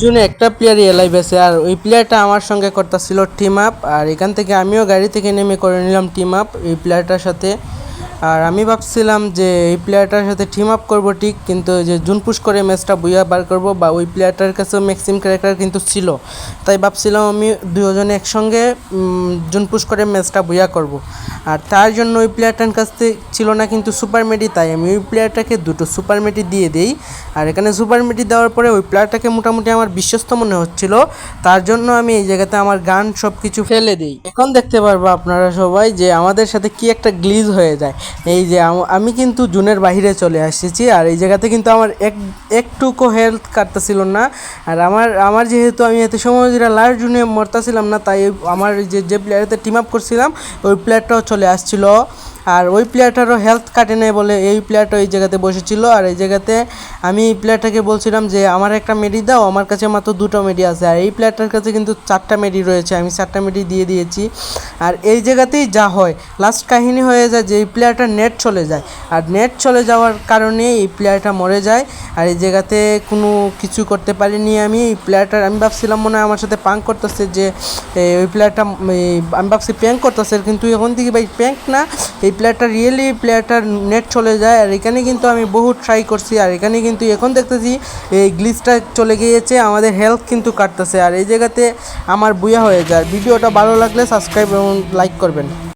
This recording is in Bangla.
জুনে একটা প্লেয়ারই এলাই আছে, আর ওই প্লেয়ারটা আমার সঙ্গে করতেছিল টিম আপ আর এখান থেকে আমিও গাড়ি থেকে নেমে করে নিলাম টিম আপ এই প্লেয়ারটার সাথে। আর আমি ভাবছিলাম যে এই প্লেয়ারটার সাথে টিম আপ করব ঠিক, কিন্তু যে জুন পুশ করে ম্যাচটা বুইয়া বার করব, বা ওই প্লেয়ারটার কাছেও ম্যাক্সিম ক্যারেক্টার কিন্তু ছিল। তাই ভাবছিলাম আমি দুজনে একসঙ্গে জুন পুশ করে ম্যাচটা বুইয়া করব। আর তার জন্য ওই প্লেয়ারটার কাছে ছিল না কিন্তু সুপার মেডি তাই আমি ওই প্লেয়ারটাকে দুটো সুপার মেডি দিয়ে দিই। আর এখানে সুপার মেডি দেওয়ার পরে ওই প্লেয়ারটাকে মোটামুটি আমার বিশ্বস্ত মনে হচ্ছিল। তার জন্য আমি এই জায়গাতে আমার গান সব কিছু ফেলে দিই। এখন দেখতে পারব আপনারা সবাই যে আমাদের সাথে কি একটা গ্লিজ হয়ে যায়। এই যে আমি কিন্তু জুনের বাইরে চলে এসেছি আর এই জায়গাতে কিন্তু আমার এক একটুকু হেলথ কাটতেছিল না। আর আমার আমার যেহেতু আমি এত সময় যেটা লাস্ট জুনে মরতেছিলাম না, তাই আমার যে যে প্লেয়ারতে টিম আপ করছিলাম, ওই প্লেয়ারটাও চলে আসছিল। আর ওই প্লেয়ারটারও হেলথ কাটে নেই বলে এই প্লেয়ারটা এই জায়গাতে বসেছিল। আর এই জায়গাতে আমি এই প্লেয়ারটাকে বলছিলাম যে, আমার একটা মেডি দাও, আমার কাছে মাত্র দুটো মেডি আছে। আর এই প্লেয়ারটার কাছে কিন্তু চারটা মেডি রয়েছে, আমি চারটা মেডি দিয়ে দিয়েছি। আর এই জায়গাতেই যা হয় লাস্ট কাহিনী হয়ে যায় যে, এই প্লেয়ারটা নেট চলে যায়। আর নেট চলে যাওয়ার কারণে এই প্লেয়ারটা মরে যায়। আর এই জায়গাতে কোনো কিছু করতে পারিনি আমি। এই প্লেয়ারটার আমি ভাবছিলাম মনে হয় আমার সাথে পাঙ্ক করতেছে যে ওই প্লেয়ারটা আমি ভাবছি প্যাঙ্ক করতেছে, কিন্তু এখন থেকে ভাই প্যাঙ্ক না। এই প্লেয়ারটা রিয়েলি প্লেয়ারটার নেট চলে যায় আর এখানে কিন্তু আমি বহু ট্রাই করছি আর এখানে কিন্তু এখন দেখতেছি এই গ্লিচটা চলে গিয়েছে, আমাদের হেলথ কিন্তু কাটতেছে। আর এই জায়গাতে আমার বুয়া হয়ে যায়। ভিডিওটা ভালো লাগলে সাবস্ক্রাইব এবং লাইক করবেন।